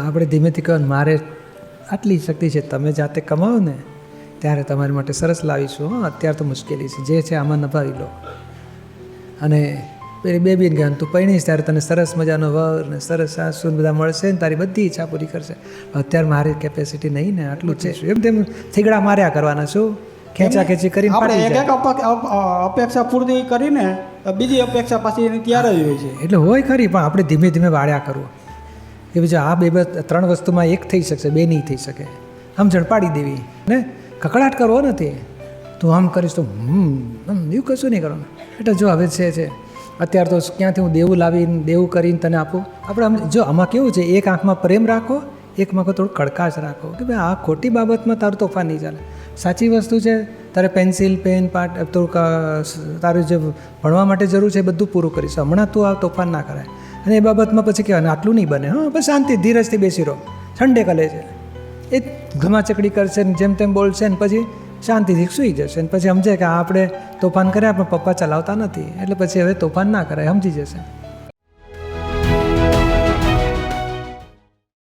આપણે ધીમેથી કહો મારે આટલી શક્તિ છે તમે જાતે કમાવો ને ત્યારે તમારી માટે સરસ લાવીશું. હા અત્યારે તો મુશ્કેલી છે જે છે આમાં નભાવી લો. અને પેલી બેબીને કહેવાનું તું પૈણીશ ત્યારે તને સરસ મજાનો વર ને સરસ સાસુ બધા મળશે ને તારી બધી ઈચ્છા પૂરી કરશે. અત્યારે મારી કેપેસિટી નહીં ને આટલું છે. એમ તેમ થીગડા માર્યા કરવાના શું ખેંચા ખેંચી કરીને આપણે એક એક અપેક્ષા પૂર્તિ કરીને બીજી અપેક્ષા પાછી એની ત્યારે જ હોય છે. એટલે હોય ખરી પણ આપણે ધીમે ધીમે વાળ્યા કરવું. કે બીજું આ બે ત્રણ વસ્તુમાં એક થઈ શકશે, બે નહીં થઈ શકે. આમ ઝડપાડી દેવી. ને કકડાટ કરવો નથી તું. આમ કરીશ તો, હમ એવું કશું નહીં કરવાનું. એટલે જો હવે છે છે. અત્યારે તો ક્યાંથી હું દેવું લાવીને, દેવું કરીને તને આપું? આપણે આમ- જો આમાં કેવું છે, એક આંખમાં પ્રેમ રાખો એકમાં થોડું કડકાશ રાખો. કે ભાઈ આ ખોટી બાબતમાં તારું તોફાન નહીં ચાલે. સાચી વસ્તુ છે, તારે પેન્સિલ, પેન, પાટ થોડુંક તારું જે ભણવા માટે જરૂર છે એ બધું પૂરું કરીશ. હમણાં તું આ તોફાન ના કરાય. અને એ બાબતમાં પછી કહેવાય આટલું નહીં બને, હા, બસ શાંતિ, ધીરજથી બેસી રહો, ઠંડે કલે છે. એ ઘમાચકડી કરશે ને જેમ તેમ બોલશે ને પછી શાંતિથી સૂઈ જશે ને પછી સમજે કે આપણે તોફાન કર્યા, પણ પપ્પા ચલાવતા નથી. એટલે પછી હવે તોફાન ના કરાય, સમજી જશે.